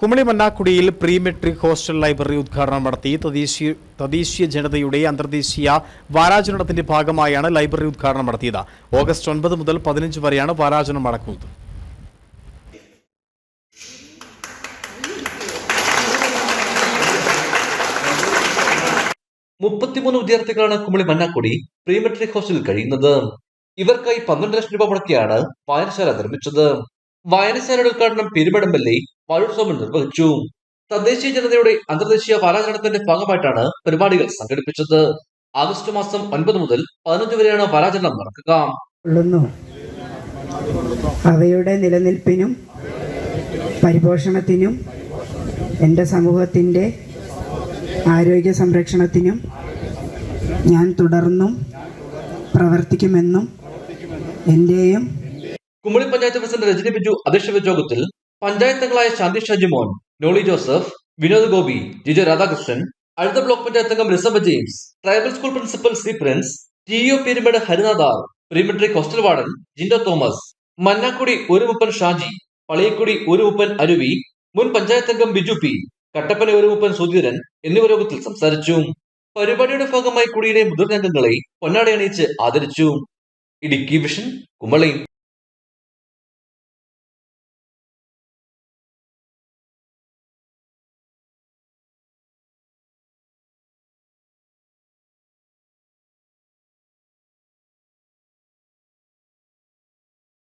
കുമളി മന്നാക്കുടിയിൽ pre matric hostel library ഉദ്ഘാടനം നടത്തി തദ്ദേശീയ തദ്ദേശീയ ജനതയുടെ അന്തർദേശീയ വാരാചരണത്തിന്റെ ഭാഗമായാണ് ലൈബ്രറി ഉദ്ഘാടനം നടത്തിയത്. ഓഗസ്റ്റ് ഒൻപത് മുതൽ പതിനഞ്ച് വരെയാണ് വാരാചരണം നടക്കുന്നത്. മുപ്പത്തിമൂന്ന് വിദ്യാർത്ഥികളാണ് കുമളി മന്നാക്കുടി പ്രീ മെട്രിക് ഹോസ്റ്റലിൽ കഴിയുന്നത്. ഇവർക്കായി പന്ത്രണ്ട് ലക്ഷം രൂപ മുടക്കിയാണ് വായനശാല നിർമ്മിച്ചത്. വായനശാലയുടെ ഉദ്ഘാടനം പെരുമ്പടമ്പല്ലി വാഴോത്സവം നിർവഹിച്ചു. തദ്ദേശീയ ജനതയുടെ അന്തർദേശീയ വാരാചരണത്തിന്റെ ഭാഗമായിട്ടാണ് പരിപാടികൾ സംഘടിപ്പിച്ചത്. ആഗസ്റ്റ് മാസം ഒൻപത് മുതൽ പതിനഞ്ച് വരെയാണ് വാരാചരണം നടക്കുക. അവയുടെ നിലനിൽപ്പിനും പരിപോഷണത്തിനും എന്റെ സമൂഹത്തിന്റെ ആരോഗ്യ സംരക്ഷണത്തിനും ഞാൻ തുടർന്നും പ്രവർത്തിക്കുമെന്നും എന്റെയും കുമളി പഞ്ചായത്ത് പ്രസിഡന്റ് രജനി ബിജു അധ്യക്ഷ യോഗത്തിൽ പഞ്ചായത്ത് അംഗങ്ങളായ ശാന്തി ഷാജിമോൻ നോളി ജോസഫ് വിനോദ് ഗോപി ജിജോ രാധാകൃഷ്ണൻ അടുത്ത ബ്ലോക്ക് പഞ്ചായത്ത് അംഗം Rizaba James tribal school principal C Prince T O Perumedu ഹരിനാഥാർ pre matric hostel warden Jindo Thomas Mannakudi ഒരു മുപ്പൻ ഷാജി പളിയക്കുടി ഒരു മുപ്പൻ അരുവി മുൻ പഞ്ചായത്ത് അംഗം ബിജു പി കട്ടപ്പന ഒരു മുപ്പൻ സുധീരൻ എന്നിവർ യോഗത്തിൽ സംസാരിച്ചു. പരിപാടിയുടെ ഭാഗമായി കുടിയിലെ മുതിർന്ന അംഗങ്ങളെ പൊന്നാട അണിയിച്ച് ആദരിച്ചു. ഇടുക്കി വിഷൻ കുമളി.